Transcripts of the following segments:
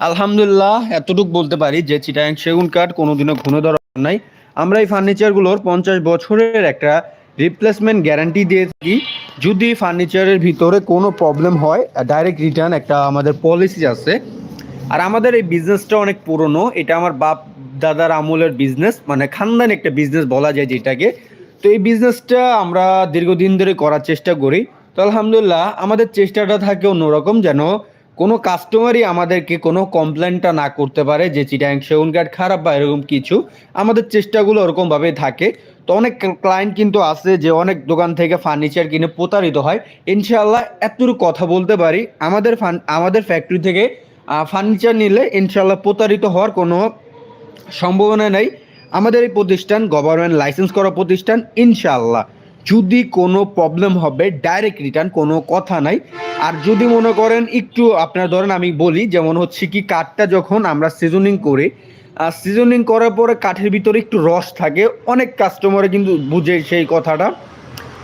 আলহামদুলিল্লাহ, এতটুকু বলতে পারি যে চিটাং সেগুন কাঠ কোনোদিনও ঘুণে ধরা নাই। আমরা এই ফার্নিচারগুলোর পঞ্চাশ বছরের একটা রিপ্লেসমেন্ট গ্যারান্টি দিয়ে থাকি। যদি ফার্নিচারের ভিতরে কোনো প্রবলেম হয় ডাইরেক্ট রিটার্ন একটা আমাদের পলিসি আছে। আর আমাদের এই বিজনেসটা অনেক পুরনো, এটা আমার বাপ, দাদার আমলের বিজনেস মানে খানদানি একটা বিজনেস বলা যায় যেটাকে। তো এই বিজনেসটা আমরা দীর্ঘদিন ধরে করার চেষ্টা করি। তো আলহামদুলিল্লাহ, আমাদের চেষ্টাটা থাকে অন্যরকম যেন কোনো কাস্টমারই আমাদেরকে কোনো কমপ্লেনটা না করতে পারে যে চিটাং সেগুন কাঠ খারাপ বা এরকম কিছু। আমাদের চেষ্টাগুলো ওরকমভাবেই থাকে। তো অনেক ক্লায়েন্ট কিন্তু আছে যে অনেক দোকান থেকে ফার্নিচার কিনে প্রতারিত হয়। ইনশাআল্লাহ এতটুকু কথা বলতে পারি। আমাদের ফান আমাদের ফ্যাক্টরি থেকে ফার্নিচার নিলে ইনশাআল্লাহ প্রতারিত হওয়ার কোনো সম্ভাবনা নেই। আমাদের এই প্রতিষ্ঠান গভর্নমেন্ট লাইসেন্স করা প্রতিষ্ঠান, ইনশাআল্লাহ। যদি কোনো প্রবলেম হবে ডাইরেক্ট রিটার্ন কোনো কথা নাই। আর যদি মনে করেন একটু আপনার ধরেন আমি বলি, যেমন হচ্ছে কি কাঠটা যখন আমরা সিজনিং করি, আর সিজনিং করার পরে কাঠের ভিতরে একটু রস থাকে, অনেক কাস্টমারে কিন্তু বুঝে সেই কথাটা।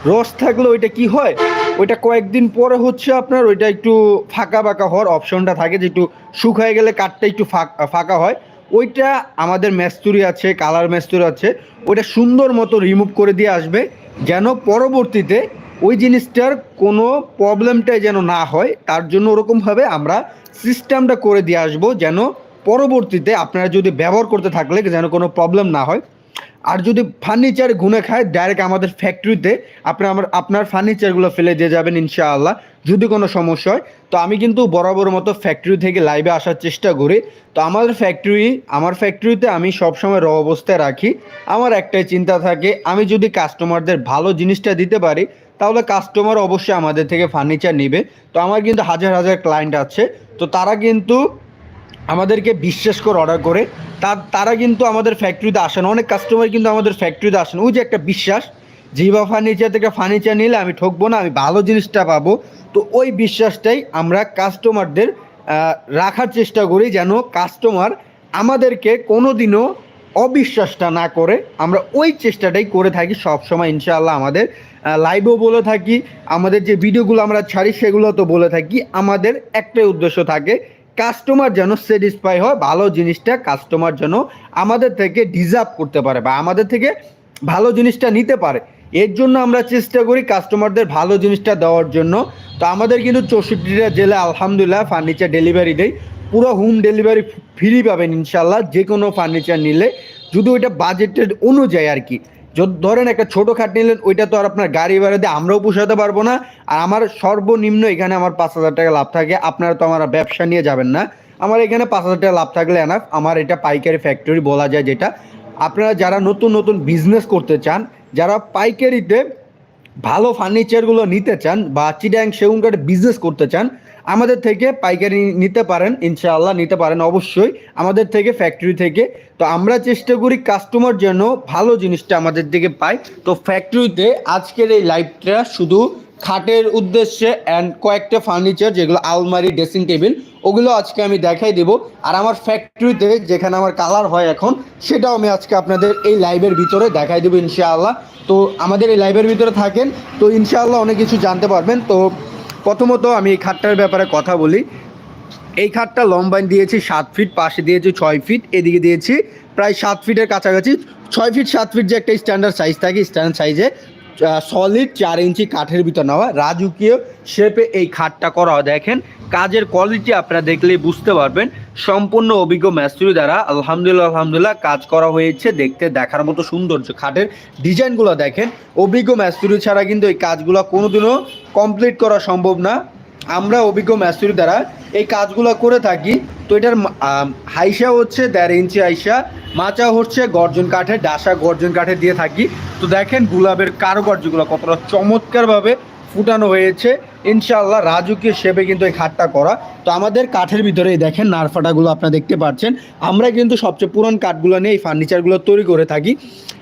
রস থাকলে ওইটা কি হয়? ওইটা কয়েকদিন পরে হচ্ছে আপনার ওইটা একটু ফাঁকা ফাঁকা হওয়ার অপশনটা থাকে, যে একটু শুকায় গেলে কাঠটা একটু ফাঁক- ফাঁকা হয়। ওইটা আমাদের মেস্তুরি আছে কালার মেস্তুরি আছে, ওইটা সুন্দর মতো রিমুভ করে দিয়ে আসবে। যেন পরবর্তীতে ওই জিনিসটার কোনো প্রবলেমটাই যেন না হয়, তার জন্য ওরকমভাবে আমরা সিস্টেমটা করে দিয়ে আসব যেন পরবর্তীতে আপনারা যদি ব্যবহার করতে থাকলে যেন কোনো প্রবলেম না হয়। আর যদি ফার্নিচার গুনে খায় ডাইরেক্ট আমাদের ফ্যাক্টরিতে আপনি আমার, আপনার ফার্নিচারগুলো ফেলে দিয়ে যাবেন ইনশাআল্লাহ, যদি কোনো সমস্যা হয়। তো আমি কিন্তু বরাবর মতো ফ্যাক্টরি থেকে লাইভে আসার চেষ্টা করি। তো আমাদের ফ্যাক্টরি আমার ফ্যাক্টরিতে আমি সবসময় র অবস্থায় রাখি। আমার একটাই চিন্তা থাকে, আমি যদি কাস্টমারদের ভালো জিনিসটা দিতে পারি, তাহলে কাস্টমার অবশ্যই আমাদের থেকে ফার্নিচার নেবে। তো আমার কিন্তু হাজার হাজার ক্লায়েন্ট আছে। তো তারা কিন্তু আমাদেরকে বিশ্বাস করে অর্ডার করে। তার তারা কিন্তু আমাদের ফ্যাক্টরিতে আসেন অনেক কাস্টমার কিন্তু আমাদের ফ্যাক্টরিতে আসেন ওই যে একটা বিশ্বাস জিবা ফার্নিচার থেকে ফার্নিচার নিলে আমি ঠকবো না, আমি ভালো জিনিসটা পাবো। তো ওই বিশ্বাসটাই আমরা কাস্টমারদের রাখার চেষ্টা করি যেন কাস্টমার আমাদেরকে কোনোদিনও অবিশ্বাসটা না করে। আমরা ওই চেষ্টাটাই করে থাকি সব সময় ইনশাআল্লাহ আমাদের লাইভও বলে থাকি। আমাদের যে ভিডিওগুলো আমরা ছাড়ি, সেগুলো তো বলে থাকি। আমাদের একটাই উদ্দেশ্য থাকে কাস্টমার যেন স্যাটিসফাই হয়, ভালো জিনিসটা কাস্টমার যেন আমাদের থেকে ডিজার্ভ করতে পারে বা আমাদের থেকে ভালো জিনিসটা নিতে পারে। এর জন্য আমরা চেষ্টা করি কাস্টমারদের ভালো জিনিসটা দেওয়ার জন্য। তো আমাদের কিন্তু চৌষট্টিটা জেলা আলহামদুলিল্লাহ ফার্নিচার ডেলিভারি দেয়। পুরো হোম ডেলিভারি ফ্রি পাবেন ইনশাল্লাহ যে কোনো ফার্নিচার নিলে। যদি ওইটা বাজেটের অনুযায়ী আর কি। ধরেন একটা ছোটো খাট নিলেন, ওইটা তো আর আপনার গাড়ি ভাড়া দিয়ে আমরাও পোষাতে পারব না। আর আমার সর্বনিম্ন এখানে আমার পাঁচ হাজার টাকা লাভ থাকে। আপনারা তো আমার ব্যবসা নিয়ে যাবেন না। আমার এখানে পাঁচ হাজার টাকা লাভ থাকলে এনাফ আমার এটা পাইকারি ফ্যাক্টরি বলা যায় যেটা। আপনারা যারা নতুন নতুন বিজনেস করতে চান, যারা পাইকারিতে ভালো ফার্নিচারগুলো নিতে চান বা চিডাং কাঠে বিজনেস করতে চান আমাদের থেকে পাইকারি নিতে পারেন, ইনশাআল্লাহ নিতে পারেন অবশ্যই। আমাদের থেকে ফ্যাক্টরি থেকে। তো আমরা চেষ্টা করি কাস্টমার যেন ভালো জিনিসটা আমাদের থেকে পায়। তো ফ্যাক্টরিতে আজকের এই লাইভটা শুধু খাটের উদ্দেশ্যে অ্যান্ড কয়েকটা ফার্নিচার যেগুলো আলমারি ড্রেসিং টেবিল ওগুলো আজকে আমি দেখাই দেব। আর আমার ফ্যাক্টরিতে যেখানে আমার কালার হয় এখন, সেটাও আমি আজকে আপনাদের এই লাইভের ভিতরে দেখাই দেবো ইনশাআল্লাহ। তো আমাদের এই লাইভের ভিতরে থাকেন, তো ইনশাআল্লাহ অনেক কিছু জানতে পারবেন। তো প্রথমত আমি এই খাটটার ব্যাপারে কথা বলি। এই খাটটা লম্বায় দিয়েছি সাত ফিট, পাশে দিয়েছি ছয় ফিট, এদিকে দিয়েছি প্রায় সাত ফিটের কাছাকাছি। ছয় ফিট, সাত ফিট যে একটা স্ট্যান্ডার্ড সাইজ থাকে স্ট্যান্ডার্ড সাইজে সলিড চার ইঞ্চি কাঠের ভিতর নেওয়া। রাজকীয় শেপে এই খাটটা করা দেখেন কাজের কোয়ালিটি আপনারা দেখলেই বুঝতে পারবেন। সম্পূর্ণ অভিজ্ঞ ম্যাস্ত্রি দ্বারা আলহামদুলিল্লাহ আলহামদুলিল্লাহ কাজ করা হয়েছে দেখতে, দেখার মতো সৌন্দর্য। খাটের ডিজাইনগুলো দেখেন, অভিজ্ঞ ম্যাস্ত্রি ছাড়া কিন্তু এই কাজগুলো কোনোদিনও কমপ্লিট করা সম্ভব না। আমরা অভিজ্ঞ ম্যাস্ত্রি দ্বারা এই কাজগুলো করে থাকি। তো এটার হাইসা হচ্ছে দেড় ইঞ্চি হাইসা, মাচা হচ্ছে গর্জন কাঠের, ডাসা গর্জন কাঠে দিয়ে থাকি। তো দেখেন গুলাবের কারুকার্যগুলো কতটা চমৎকারভাবে ফুটানো হয়েছে। ইনশাআল্লাহ রাজুকীয় শেপে কিন্তু এই খাটটা করা। তো আমাদের কাঠের ভিতরে এই দেখেন নারফাটাগুলো আপনারা দেখতে পাচ্ছেন। আমরা কিন্তু সবচেয়ে পুরান কাঠগুলো নিয়ে এই ফার্নিচারগুলো তৈরি করে থাকি।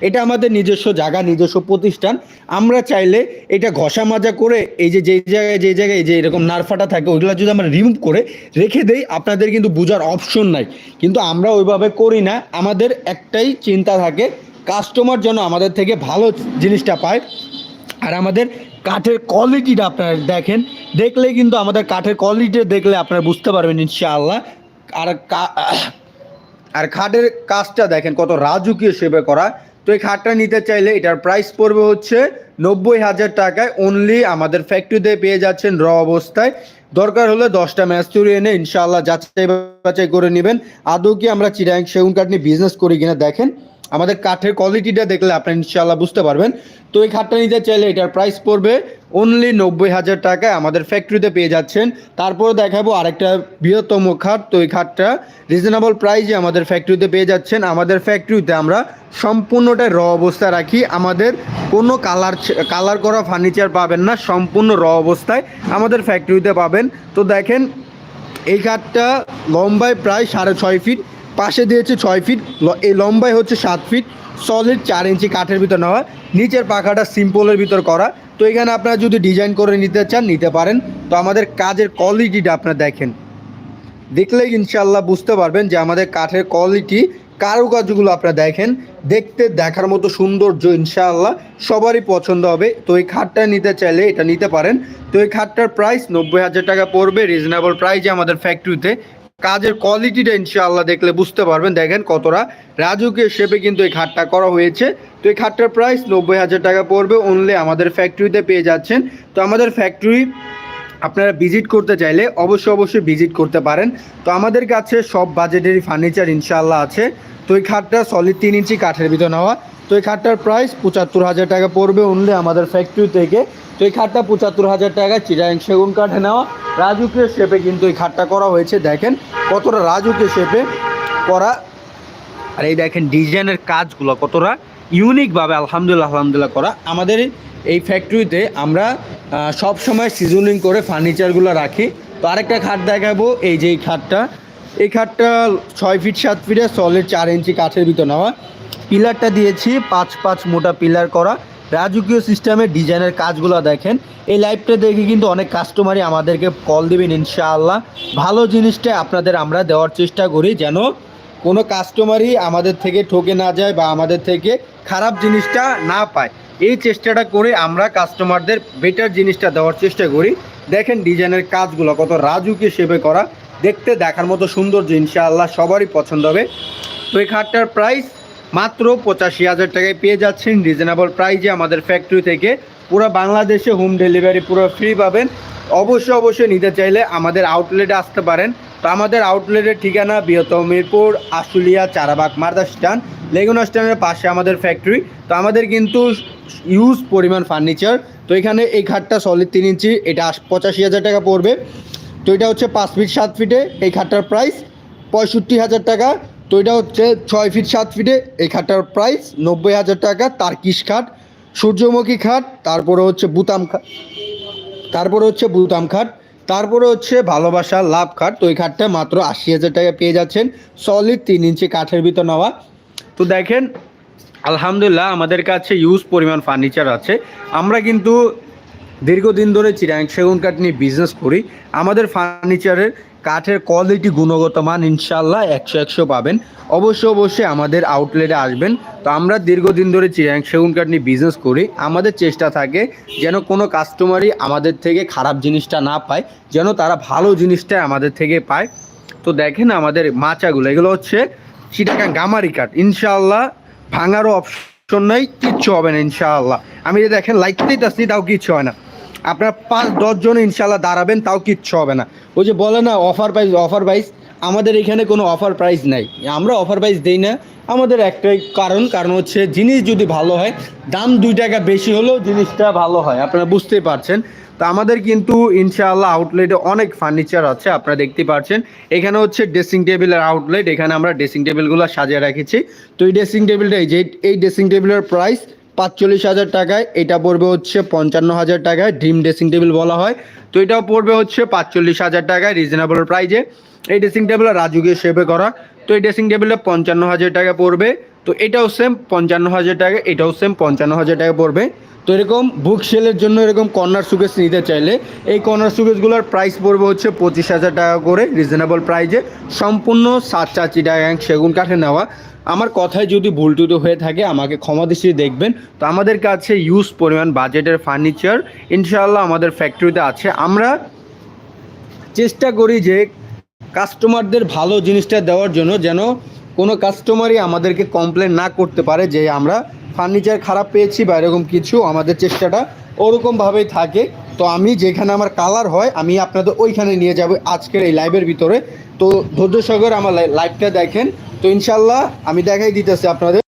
এটা আমাদের নিজস্ব জায়গা, নিজস্ব প্রতিষ্ঠান। আমরা চাইলে এটা ঘষা মাজা করে এই যে যেই জায়গায় যেই জায়গায় যে এরকম নারফাটা থাকে, ওইগুলো যদি আমরা রিমুভ করে রেখে দেই, আপনাদের কিন্তু বোঝার অপশন নাই। কিন্তু আমরা ওইভাবে করি না। আমাদের একটাই চিন্তা থাকে, কাস্টমার যেন আমাদের থেকে ভালো জিনিসটা পায়। আর আমাদের কাঠের কোয়ালিটিটা আপনারা দেখেন। দেখলে কিন্তু আমাদের কাঠের কোয়ালিটি দেখলে আপনারা বুঝতে পারবেন ইনশাআল্লাহ। আর আর খাটের কাজটা দেখেন কত রাজুকীয় সেবে করা। তো এই খাটটা নিতে চাইলে এটার প্রাইস পড়বে হচ্ছে নব্বই হাজার টাকায়। অনলি আমাদের ফ্যাক্টরিতে পেয়ে যাচ্ছেন র অবস্থায়। দরকার হলে দশটা ম্যাচ তুলে এনে ইনশাআল্লাহ যাচাই বাছাই করে নেবেন। আদৌ কি আমরা চিরাং সেগুন কাঠ নিয়ে বিজনেস করি কিনা দেখেন। আমাদের কাঠের কোয়ালিটিটা দেখলে আপনারা ইনশাআল্লাহ বুঝতে পারবেন। তো এই খাটটা নিতে চাইলে এটার প্রাইস পড়বে অনলি নব্বই হাজার টাকায় আমাদের ফ্যাক্টরিতে পেয়ে যাচ্ছেন। তারপরে দেখাবো আরেকটা বৃহত্তম খাট। তো এই খাটটা রিজনেবল প্রাইসে আমাদের ফ্যাক্টরিতে পেয়ে যাচ্ছেন। আমাদের ফ্যাক্টরিতে আমরা সম্পূর্ণটাই র অবস্থায় রাখি। আমাদের কোনো কালার কালার করা ফার্নিচার পাবেন না, সম্পূর্ণ র অবস্থায় আমাদের ফ্যাক্টরিতে পাবেন। তো দেখেন, এই কাঠটা লম্বায় প্রায় সাড়ে ছয় ফিট পাশে দিয়েছে ছয় ফিট এই লম্বায় হচ্ছে সাত ফিট সলিড চার ইঞ্চি কাঠের ভিতর নেওয়া নিচের পাখাটা সিম্পলের ভিতর করা। তো এখানে আপনারা যদি ডিজাইন করে নিতে চান, নিতে পারেন। তো আমাদের কাজের কোয়ালিটিটা আপনারা দেখেন। দেখলেই ইনশাল্লাহ বুঝতে পারবেন যে আমাদের কাঠের কোয়ালিটি কারুকাজগুলো আপনারা দেখেন। দেখতে, দেখার মতো সৌন্দর্য ইনশাআল্লাহ সবারই পছন্দ হবে। তো এই খাটটা নিতে চাইলে এটা নিতে পারেন। তো এই খাটটার প্রাইস নব্বই হাজার টাকা পড়বে। রিজনেবল প্রাইসে আমাদের ফ্যাক্টরিতে কাজের কোয়ালিটিটা ইনশাআল্লাহ দেখলে বুঝতে পারবেন। দেখেন কতটা রাজুকের শেপে কিন্তু এই খাটটা করা হয়েছে। তো এই খাটটার প্রাইস নব্বই হাজার টাকা পড়বে অনলি আমাদের ফ্যাক্টরিতে পেয়ে যাচ্ছেন। তো আমাদের ফ্যাক্টরি আপনারা ভিজিট করতে চাইলে অবশ্যই অবশ্যই ভিজিট করতে পারেন। তো আমাদের কাছে সব বাজেটেরই ফার্নিচার ইনশাআল্লাহ আছে। তো এই খাটটা সলিড তিন ইঞ্চি কাঠের ভিতর নেওয়া। তো এই খাটটার প্রাইস পঁচাত্তর হাজার টাকা পড়বে অনলি আমাদের ফ্যাক্টরি থেকে। তো এই খাটটা পঁচাত্তর হাজার টাকা চিরাং সেগুন কাঠে নেওয়া। রাজুকের শেপে কিন্তু এই খাটটা করা হয়েছে। দেখেন কতটা রাজুকের শেপে করা। আর এই দেখেন ডিজাইনের কাজগুলো কতটা ইউনিকভাবে আলহামদুলিল্লাহ আলহামদুলিল্লাহ করা। আমাদের এই ফ্যাক্টরিতে আমরা সব সময় সিজনিং করে ফার্নিচারগুলো রাখি। তো আরেকটা খাট দেখাবো। এই যে এই খাটটা এই খাটটা ছয় ফিট সাত ফিটে সলিড চার ইঞ্চি কাঠের ভিতর নেওয়া। পিলারটা দিয়েছি, পাঁচ পাঁচ মোটা পিলার করা। রাজকীয় সিস্টেমের ডিজাইনের কাজগুলো দেখেন। এই লাইভটা দেখে কিন্তু অনেক কাস্টমারই আমাদেরকে কল দেবেন, ইনশাআল্লাহ। ভালো জিনিসটা আপনাদের আমরা দেওয়ার চেষ্টা করি যেন কোনো কাস্টমারই আমাদের থেকে ঠকে না যায় বা আমাদের থেকে খারাপ জিনিসটা না পায়। এই চেষ্টাটা করে আমরা কাস্টমারদের বেটার জিনিসটা দেওয়ার চেষ্টা করি। দেখেন ডিজাইনের কাজগুলো কত রাজুকে সেবে করা। দেখতে দেখার মতো সৌন্দর্য ইনশাআল্লাহ সবারই পছন্দ হবে। তো এই খাটটার প্রাইস মাত্র পঁচাশি হাজার টাকায় পেয়ে যাচ্ছেন রিজনেবল প্রাইজে আমাদের ফ্যাক্টরি থেকে। পুরো বাংলাদেশে হোম ডেলিভারি পুরো ফ্রি পাবেন। অবশ্যই অবশ্যই নিতে চাইলে আমাদের আউটলেটে আসতে পারেন। তো আমাদের আউটলেটের ঠিকানা বৃহত্তম মিরপুর, আশুলিয়া, চারাবাগ মার্দা স্ট্যান্ড লেগুনা স্ট্যান্ডের পাশে আমাদের ফ্যাক্টরি তো আমাদের কিন্তু ইউজ পরিমাণ ফার্নিচার তো এখানে এই খাটটা সলিড তিন ইঞ্চি, এটা পঁচাশি হাজার টাকা পড়বে। তো এটা হচ্ছে পাঁচ ফিট সাত ফিটে এই খাটটার প্রাইস পঁয়ষট্টি হাজার টাকা। তো এটা হচ্ছে ছয় ফিট সাত ফিটে এই খাটটার প্রাইস নব্বই হাজার টাকা। তার্কিশ খাট, সূর্যমুখী খাট, তারপরে হচ্ছে বুতাম খাট। তারপরে হচ্ছে বুতাম খাট। তারপরে হচ্ছে ভালোবাসা লাভ খাট। তো এই খাটটা মাত্র আশি হাজার টাকা পেয়ে যাচ্ছেন। সলিড তিন ইঞ্চি কাঠের ভিতর নেওয়া। তো দেখেন, আলহামদুলিল্লাহ আমাদের কাছে ইউজ পরিমাণ ফার্নিচার আছে। আমরা কিন্তু দীর্ঘদিন ধরে চিরাং সেগুন কাঠ নিয়ে বিজনেস করি। আমাদের ফার্নিচারের কাঠের কোয়ালিটি গুণগত মান ইনশাল্লাহ একশো একশো পাবেন। অবশ্য অবশ্যই আমাদের আউটলেটে আসবেন। তো আমরা দীর্ঘদিন ধরে চিরাং সেগুন কাঠ নিয়ে বিজনেস করি। আমাদের চেষ্টা থাকে যেন কোনো কাস্টমারই আমাদের থেকে খারাপ জিনিসটা না পায়, যেন তারা ভালো জিনিসটা আমাদের থেকে পায়। তো দেখেন আমাদের মাচাগুলো, এগুলো হচ্ছে চিটাগাং গামারি কাঠ। ইনশাল্লাহ ভাঙারও অপশন নাই, কিচ্ছু হবে না ইনশাআল্লাহ। আমি দেখেন লাইটতেই আসছি তাও কিচ্ছু হয় না। আপনার পাঁচ দশজন ইনশাল্লাহ দাঁড়াবেন, তাও কিচ্ছু হবে না। ওই যে বলে না অফার প্রাইস অফার প্রাইস আমাদের এখানে কোনো অফার প্রাইস নাই। আমরা অফার প্রাইস দিই না, আমাদের একটাই কারণ কারণ হচ্ছে জিনিস যদি ভালো হয়, দাম দুই টাকা বেশি হলেও জিনিসটা ভালো হয়, আপনারা বুঝতেই পারছেন। তো আমাদের কিন্তু ইনশাআল্লাহ আউটলেটে অনেক ফার্নিচার আছে, আপনারা দেখতে পাচ্ছেন এখানে হচ্ছে ড্রেসিং টেবিলের আউটলেট এখানে আমরা ড্রেসিং টেবিলগুলো সাজিয়ে রেখেছি। তো এই ড্রেসিং টেবিলটা এই যে, এই ড্রেসিং টেবিলের প্রাইস পাঁচচল্লিশ হাজার টাকায়, এটা পড়বে হচ্ছে পঞ্চান্ন হাজার টাকায় ড্রিম ড্রেসিং টেবিল বলা হয়। তো এটাও পড়বে হচ্ছে পাঁচচল্লিশ হাজার টাকায় রিজনেবল প্রাইজে এই ড্রেসিং টেবিল রাজুকে শেপে করা। তো এই ড্রেসিং টেবিলটা পঞ্চান্ন হাজার টাকা পড়বে। তো এটাও সেম পঞ্চান্ন হাজার টাকা এটাও সেম পঞ্চান্ন হাজার টাকা পড়বে। তো এরকম বুক সেলের জন্য এরকম কর্নার সুকেস নিতে চাইলে, এই কর্নার সুকেসগুলোর প্রাইস পড়বে হচ্ছে পঁচিশ হাজার টাকা করে রিজনেবল প্রাইজে সম্পূর্ণ সাত চাচি টাকা সেগুন কাঠে নেওয়া। আমার কথায় যদি ভুল টুটো হয়ে থাকে, আমাকে ক্ষমা দৃষ্টি দেখবেন। তো আমাদের কাছে ইউজ পরিমাণ বাজেটের ফার্নিচার ইনশাআল্লাহ আমাদের ফ্যাক্টরিতে আছে। আমরা চেষ্টা করি যে কাস্টমারদের ভালো জিনিসটা দেওয়ার জন্য যেন কোনো কাস্টমারই আমাদেরকে কমপ্লেন না করতে পারে যে আমরা ফার্নিচার খারাপ পেয়েছি বা এরকম কিছু। আমাদের চেষ্টাটা ওরকমভাবেই থাকে। তো আমি যেখানে আমার কালার হয়, আমি আপনাদের ওইখানে নিয়ে যাব আজকের এই লাইভের ভিতরে। তো ধৈর্য সহকারে আমার লাইভটা দেখেন। তো ইনশাল্লাহ আমি দেখাই দিতেছি আপনাদের।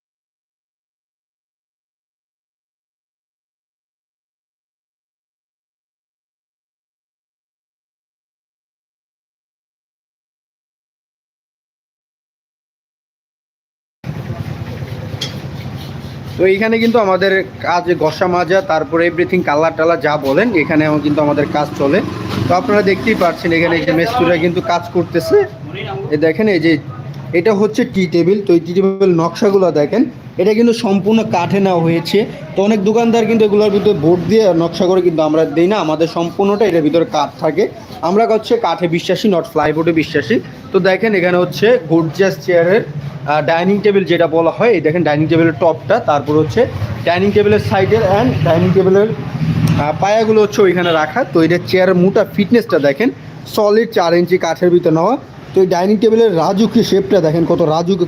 তো এখানে কিন্তু আমাদের কাজ ঘষা মাজা, তারপরে এভরিথিং কালার টালার যা বলেন এখানে কিন্তু আমাদের কাজ চলে। তো আপনারা দেখতেই পাচ্ছেন এখানে যে মেস্তুরা কিন্তু কাজ করতেছে। এ দেখেন, এই যে এটা হচ্ছে টি টেবিল। তো এই টি টেবিল নকশাগুলো দেখেন, এটা কিন্তু সম্পূর্ণ কাঠে নেওয়া হয়েছে। তো অনেক দোকানদার কিন্তু এগুলোর ভিতরে বোর্ড দিয়ে নকশা করে কিন্তু আমরা দিই না, আমাদের সম্পূর্ণটা এটার ভিতরে কাঠ থাকে। আমরা হচ্ছে কাঠে বিশ্বাসী নট ফ্লাইবোর্ডে বিশ্বাসী। তো দেখেন এখানে হচ্ছে গর্জিয়াস চেয়ারের ডাইনিং টেবিল যেটা বলা হয়, এই দেখেন ডাইনিং টেবিলের টপটা তারপর হচ্ছে ডাইনিং টেবিলের সাইডের অ্যান্ড ডাইনিং টেবিলের পায়াগুলো হচ্ছে ওইখানে রাখা। তো এটা চেয়ারের মোটা ফিটনেসটা দেখেন সলিড চার ইঞ্চি কাঠের ভিতরে নেওয়া। তো এই ডাইনিং টেবিলের রাজুকি শেপটা দেখেন, কত রাজুক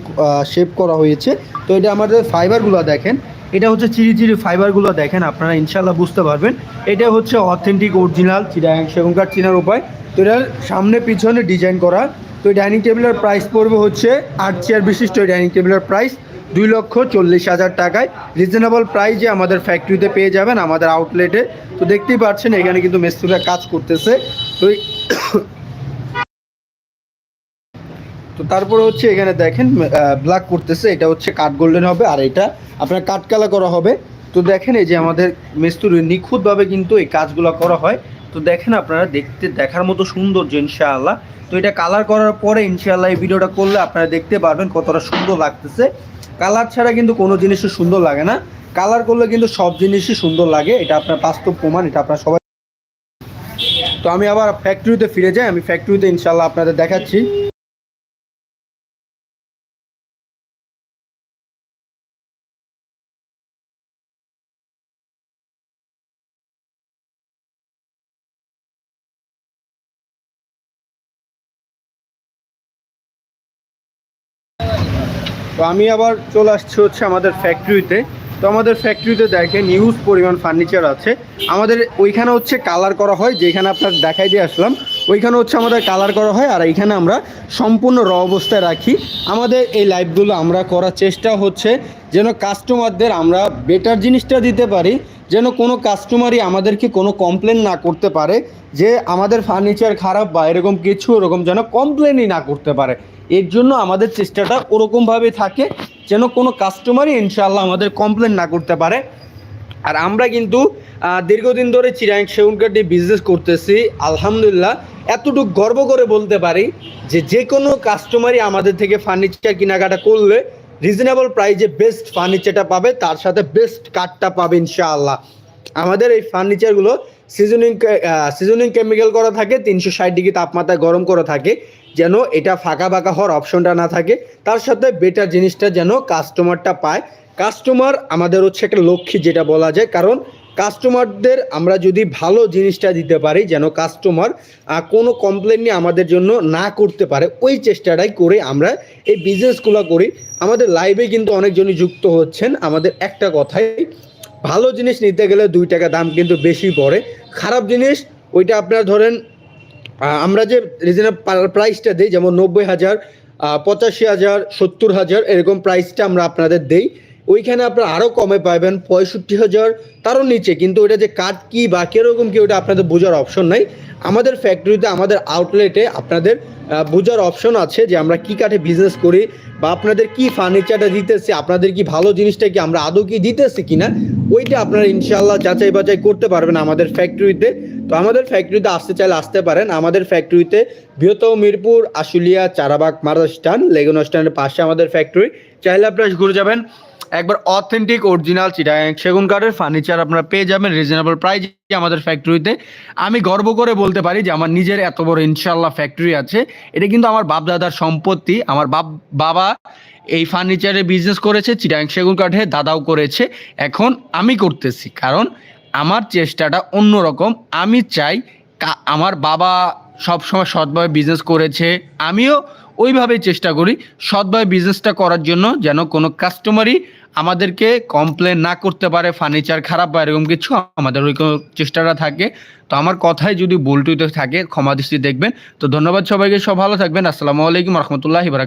শেপ করা হয়েছে। তো এটা আমাদের ফাইবারগুলো দেখেন। এটা হচ্ছে চিরি চিরি ফাইবারগুলো দেখেন, আপনারা ইনশাল্লাহ বুঝতে পারবেন। এটা হচ্ছে অথেন্টিক অরিজিনাল চিরাং সেগুন চিনার উপায়। তো এটার সামনে পিছনে ডিজাইন করা। তো এই ডাইনিং টেবিলের প্রাইস পড়বে হচ্ছে আট চেয়ার বিশিষ্ট এই ডাইনিং টেবিলের প্রাইস দুই লক্ষ চল্লিশ হাজার টাকায়। রিজনেবল প্রাইজে আমাদের ফ্যাক্টরিতে পেয়ে যাবেন, আমাদের আউটলেটে তো দেখতেই পাচ্ছেন, এখানে কিন্তু মিস্ত্রিরা কাজ করতেছে। তো তো তারপরে হচ্ছে এখানে দেখেন ব্ল্যাক করতেছে, এটা হচ্ছে কাঠ গোল্ডেন হবে, আর এটা আপনার কাঠ কালা করা হবে। তো দেখেন এই যে আমাদের মিস্ত্রি নিখুঁতভাবে কিন্তু এই কাজগুলো করা হয়। তো দেখেন আপনারা দেখতে, দেখার মতো সুন্দর যে ইনশাআল্লাহ। তো এটা কালার করার পরে ইনশাআল্লাহ এই ভিডিওটা করলে আপনারা দেখতে পারবেন কতটা সুন্দর লাগতেছে। কালার ছাড়া কিন্তু কোনো জিনিসই সুন্দর লাগে না। কালার করলে কিন্তু সব জিনিসই সুন্দর লাগে। এটা আপনার বাস্তব প্রমাণ, এটা আপনার সবাই তো আমি আবার ফ্যাক্টরিতে ফিরে যাই, আমি ফ্যাক্টরিতে ইনশাআল্লাহ আপনাদের দেখাচ্ছি। তো আমি আবার চলে আসছি হচ্ছে আমাদের ফ্যাক্টরিতে তো আমাদের ফ্যাক্টরিতে দেখেন ইউজ পরিমাণ ফার্নিচার আছে। আমাদের ওইখানে হচ্ছে কালার করা হয়, যেখানে আপনার দেখাই দিয়ে আসলাম। ওইখানে হচ্ছে আমাদের কালার করা হয় আর এইখানে আমরা সম্পূর্ণ র অবস্থায় রাখি। আমাদের এই লাইভগুলো আমরা করার চেষ্টা হচ্ছে যেন কাস্টমারদের আমরা বেটার জিনিসটা দিতে পারি, যেন কোনো কাস্টমারই আমাদেরকে কোনো কমপ্লেন না করতে পারে, যে আমাদের ফার্নিচার খারাপ বা এরকম কিছু ওরকম যেন কমপ্লেনই না করতে পারে। এর জন্য আমাদের চেষ্টাটা ওরকমভাবে থাকে যেন কোনো কাস্টমারই ইনশাআল্লাহ আমাদের কমপ্লেন না করতে পারে। আর আমরা কিন্তু দীর্ঘদিন ধরে চিরাং সেগুন কাঠ দিয়ে বিজনেস করতেছি। আলহামদুলিল্লাহ, এতটুকু গর্ব করে বলতে পারি যে যে কোনো কাস্টমারই আমাদের থেকে ফার্নিচার কেনাকাটা করলে রিজনেবল প্রাইজে বেস্ট ফার্নিচারটা পাবে, তার সাথে বেস্ট কাঠটা পাবে ইনশাআল্লাহ। আমাদের এই ফার্নিচারগুলো সিজনিং সিজনিং কেমিক্যাল করা থাকে, তিনশো ষাট ডিগ্রি তাপমাত্রায় গরম করা থাকে। যেন এটা ফাঁকা ফাঁকা হওয়ার অপশনটা না থাকে। তার সাথে বেটার জিনিসটা যেন কাস্টমারটা পায়। কাস্টমার আমাদের হচ্ছে একটা লক্ষ্মী যেটা বলা যায়। কারণ কাস্টমারদের আমরা যদি ভালো জিনিসটা দিতে পারি, যেন কাস্টমার কোনো কমপ্লেন নিয়ে আমাদের জন্য না করতে পারে, ওই চেষ্টাটাই করে আমরা এই বিজনেসগুলো করি। আমাদের লাইভে কিন্তু অনেকজনই যুক্ত হচ্ছেন। আমাদের একটা কথাই, ভালো জিনিস নিতে গেলে দুই টাকা দাম কিন্তু বেশি পড়ে। খারাপ জিনিস, ওইটা আপনার ধরেন আমরা যে রিজনেবল প্রাইসটা দিই, যেমন নব্বই হাজার পঁচাশি হাজার, সত্তর হাজার, এরকম প্রাইসটা আমরা আপনাদের দেই। ওইখানে আপনারা আরও কমে পাবেন, পঁয়ষট্টি হাজার, তারও নিচে। কিন্তু ওইটা যে কাঠ কি বা কীরকম কি ওটা আপনাদের বোঝার অপশন নাই। আমাদের ফ্যাক্টরিতে আমাদের আউটলেটে আপনাদের বোঝার অপশন আছে যে আমরা কি কাঠে বিজনেস করি বা আপনাদের কি ফার্নিচারটা দিতেছি, আপনাদের কি ভালো জিনিসটা কি, আমরা আদৌ কি দিতেছি কিনা, ওইটা আপনারা ইনশাল্লাহ যাচাই বাছাই করতে পারবেন আমাদের ফ্যাক্টরিতে তো আমাদের ফ্যাক্টরিতে আসতে চাইলে আসতে পারেন। আমাদের ফ্যাক্টরিতে বৃহত্তম মিরপুর, আশুলিয়া, চারাবাগ মারা স্ট্যান্ড লেগুনা স্ট্যান্ডের পাশে আমাদের ফ্যাক্টরি চাইলে আপনারা ঘুরে যাবেন। একবার অথেন্টিক অরিজিনাল চিটাগাং সেগুন কাঠের ফার্নিচার আপনারা পেয়ে যাবেন। রিজনেবল প্রাইজে আমাদের ফ্যাক্টরিতে আমি গর্ব করে বলতে পারি যে আমার নিজের এত বড় ইনশাল্লাহ ফ্যাক্টরি আছে। এটা কিন্তু আমার বাপ দাদার সম্পত্তি। আমার বাপ, বাবা এই ফার্নিচারে বিজনেস করেছে, চিটাগাং সেগুন কাঠে দাদাও করেছে। এখন আমি করতেছি। কারণ আমার চেষ্টাটা অন্যরকম। আমি চাই আমার বাবা সবসময় সৎভাবে বিজনেস করেছে। আমিও ওইভাবেই চেষ্টা করি সৎভাবে বিজনেসটা করার জন্য যেন কোনো কাস্টমারই আমাদেরকে কমপ্লেন না করতে পারে ফার্নিচার খারাপ বা এরকম কিছু, আমাদের ওই চেষ্টাটা থাকে। তো আমার কথায় যদি ভুল টুইতে থাকে, ক্ষমা দৃষ্টি দেখবেন। তো ধন্যবাদ সবাইকে, সব ভালো থাকবেন। আসসালামু আলাইকুম রহমতুল্লাহি